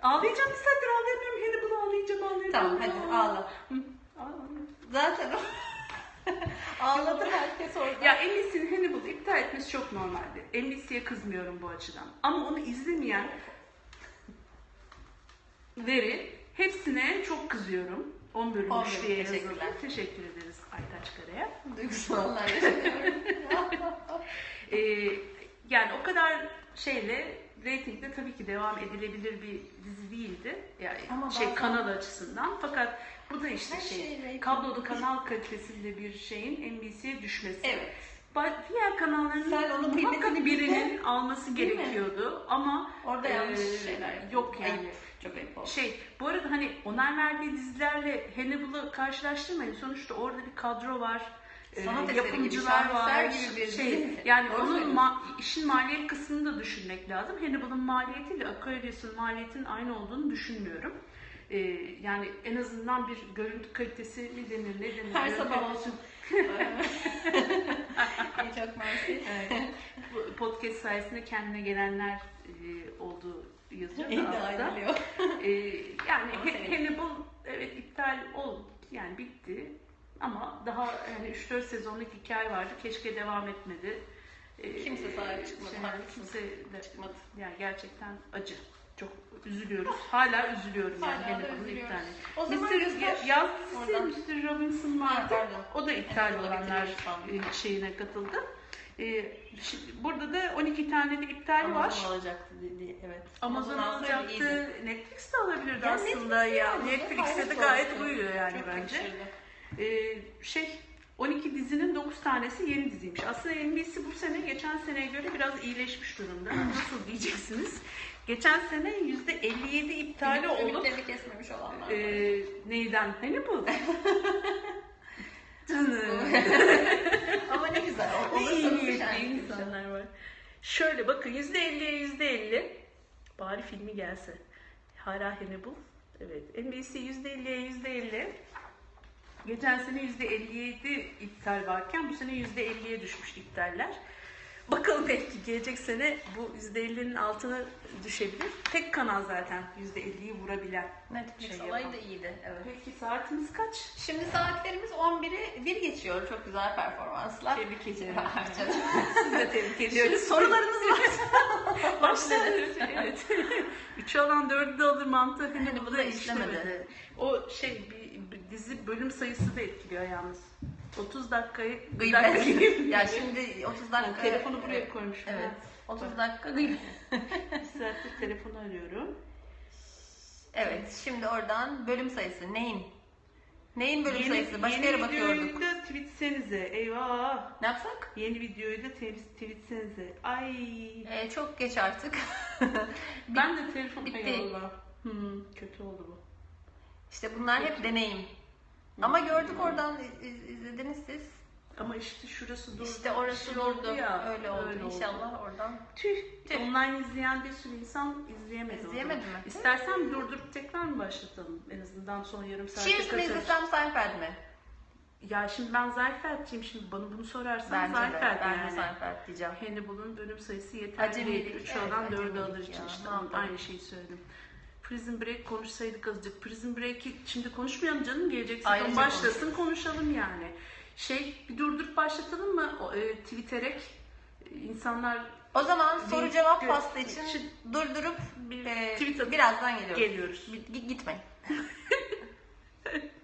Speaker 1: Ağlayacağım bir saattir ağlayamıyorum. Hannibal ağlayacağım ağlayacağım.
Speaker 2: Tamam hadi ağla. Zaten o ağladı herkes orada.
Speaker 1: Ya NBC'nin Hannibal'ı iptal etmesi çok normaldi. NBC'ye kızmıyorum bu açıdan. Ama onu izlemeyen veri hepsine çok kızıyorum. 10
Speaker 2: On
Speaker 1: bölünmüş
Speaker 2: bölüm,
Speaker 1: diye yazıldı.
Speaker 2: teşekkürler.
Speaker 1: Teşekkür ederiz Aytaç Kara'ya.
Speaker 2: Duygusal anlar yaşanıyorum.
Speaker 1: Ee, yani o kadar şeyle reytingde tabii ki devam edilebilir bir dizi değildi. Yani
Speaker 2: Ama
Speaker 1: şey
Speaker 2: bazen-
Speaker 1: kanal açısından. Fakat bu da işte
Speaker 2: Her
Speaker 1: şey,
Speaker 2: şey
Speaker 1: kablolu kanal kalitesinde bir şeyin NBC'ye düşmesi.
Speaker 2: evet.
Speaker 1: Diğer kanalların
Speaker 2: Sen onun
Speaker 1: muhakkak birinin alması
Speaker 2: Değil mi?
Speaker 1: gerekiyordu ama
Speaker 2: Orada yanlış
Speaker 1: Ee,
Speaker 2: şeyler
Speaker 1: yok yani.
Speaker 2: Ayıp. Çok ayıp oldu.
Speaker 1: şey bu arada hani onay verdiği dizilerle Hannibal'ı karşılaştırmayın. Sonuçta orada bir kadro var. Ee,
Speaker 2: Sanat
Speaker 1: yapımcılar var.
Speaker 2: gibi bir
Speaker 1: şey, yani
Speaker 2: Doğru
Speaker 1: onun ma- işin maliyet kısmını da düşünmek lazım. Hannibal'ın maliyetiyle Aquarius'un maliyetinin aynı olduğunu düşünmüyorum. Ee, yani en azından bir görüntü kalitesi mi denir ne denir?
Speaker 2: Her sabah olsun. Çok mersi.
Speaker 1: Evet. Bu podcast sayesinde kendine gelenler e, olduğu yazıyor da altta. E, yani Hannibal evet iptal oldu. Yani bitti. Ama daha yani 3-4 sezonluk hikaye vardı. Keşke devam etmedi. E,
Speaker 2: Kimse sahip çıkmadı,
Speaker 1: şey, kimse de,
Speaker 2: Çıkmadı.
Speaker 1: yani gerçekten acı. Çok üzülüyoruz. Hala üzülüyorum yani
Speaker 2: Hala da üzülüyoruz.
Speaker 1: iptali.
Speaker 2: O zaman
Speaker 1: Mr.
Speaker 2: göster.
Speaker 1: Yaz
Speaker 2: Oradan.
Speaker 1: dizisi Mr. Robinson vardı. O da iptal
Speaker 2: Evet,
Speaker 1: olanlar e, şeyine katıldı. E, şi- burada da 12 tane de iptal var.
Speaker 2: Amazon alacaktı dedi. Evet.
Speaker 1: Amazon
Speaker 2: alsaydı
Speaker 1: alacaktı. Netflix de alabilirdi
Speaker 2: Ya
Speaker 1: aslında
Speaker 2: Netflix'te
Speaker 1: ya. Netflix'te de gayet uyuyor yani
Speaker 2: Çok
Speaker 1: bence.
Speaker 2: yakışırdı.
Speaker 1: Ee, şey 12 dizinin 9 tanesi yeni diziymiş. Aslında NBC bu sene geçen seneye göre biraz iyileşmiş durumda. Nasıl diyeceksiniz? Geçen sene %57 iptali olup
Speaker 2: Ümitlerini kesmemiş olanlar.
Speaker 1: e, neyden? Hani bu? Canım.
Speaker 2: Ama ne güzel.
Speaker 1: Ne iyi niyetli
Speaker 2: güzel.
Speaker 1: insanlar var. Şöyle bakın %50'ye %50 bari filmi gelse. Hala Hannibal. Evet. NBC %50'ye %50 Geçen sene %57 iptal varken bu sene %50'ye düşmüş iptaller. Bakalım belki gelecek sene bu %50'nin altına düşebilir. Tek kanal zaten %50'yi vurabilen.
Speaker 2: Netflix
Speaker 1: Şey
Speaker 2: olayı da iyiydi. Evet.
Speaker 1: Peki saatimiz kaç?
Speaker 2: Şimdi saatlerimiz 11'i 1 geçiyor. Çok güzel performanslar.
Speaker 1: Tebrik.
Speaker 2: Harcadım.
Speaker 1: Siz de tebrik ediyoruz.
Speaker 2: Sorularınız var.
Speaker 1: Başladı. evet. Üçü alan dördü de alır mantığı
Speaker 2: Hani bu da işlemedi.
Speaker 1: O şey bir dizi bölüm sayısı da etkiliyor yalnız. 30 dakikayı
Speaker 2: Gıybet. ya şimdi 30 dakika.
Speaker 1: telefonu buraya koymuşum.
Speaker 2: Evet.
Speaker 1: ben.
Speaker 2: 30 dakika gıybet.
Speaker 1: Bir saattir telefonu arıyorum.
Speaker 2: Evet. Şimdi oradan bölüm sayısı. Neyin? Neyin bölüm
Speaker 1: yeni,
Speaker 2: sayısı? Başka
Speaker 1: yeni
Speaker 2: yere bakıyorduk.
Speaker 1: videoyu da tweetsenize. Eyvah.
Speaker 2: Ne yapsak?
Speaker 1: Yeni videoyu da tweetsenize. Ay.
Speaker 2: Ee, çok geç artık.
Speaker 1: Ben de telefon
Speaker 2: bitti.
Speaker 1: Eyvallah. Hmm, kötü oldu bu.
Speaker 2: İşte bunlar hep deneyim. Ama gördük oradan iz- izlediniz siz.
Speaker 1: Ama işte şurası durdu.
Speaker 2: İşte orası
Speaker 1: Şey oldu
Speaker 2: durdu.
Speaker 1: ya,
Speaker 2: öyle oldu.
Speaker 1: öyle oldu.
Speaker 2: İnşallah oradan.
Speaker 1: Tüh.
Speaker 2: Tüh.
Speaker 1: Online izleyen bir sürü insan izleyemedi.
Speaker 2: İzleyemedi mi?
Speaker 1: İstersen durdurup tekrar mı başlatalım? En azından son yarım saate
Speaker 2: Cheers mi
Speaker 1: kaçar.
Speaker 2: izlesem Seinfeld mi?
Speaker 1: Ya şimdi ben Seinfeld'ciyim. Şimdi bana bunu sorarsan
Speaker 2: Bence de.
Speaker 1: Seinfeld
Speaker 2: Ben de
Speaker 1: yani.
Speaker 2: Seinfeld diyeceğim.
Speaker 1: Hannibal'ın bölüm sayısı yeterli
Speaker 2: Acemilik,
Speaker 1: değil. 3
Speaker 2: evet,
Speaker 1: oradan 4'ü
Speaker 2: acemilik
Speaker 1: alır için
Speaker 2: ya.
Speaker 1: işte
Speaker 2: tamam.
Speaker 1: aynı şeyi söyledim. Prison Break konuşsaydık azıcık. Prison Break'i şimdi konuşmayalım canım. Gelecek sezon başlasın konuşalım yani. Şey bir durdurup başlatalım mı? O, e, Twitter'ek insanlar
Speaker 2: O zaman soru cevap pasta için
Speaker 1: şu-
Speaker 2: durdurup
Speaker 1: bir
Speaker 2: e,
Speaker 1: tweet
Speaker 2: birazdan geliyoruz.
Speaker 1: Geliyoruz.
Speaker 2: Git- Gitmeyin.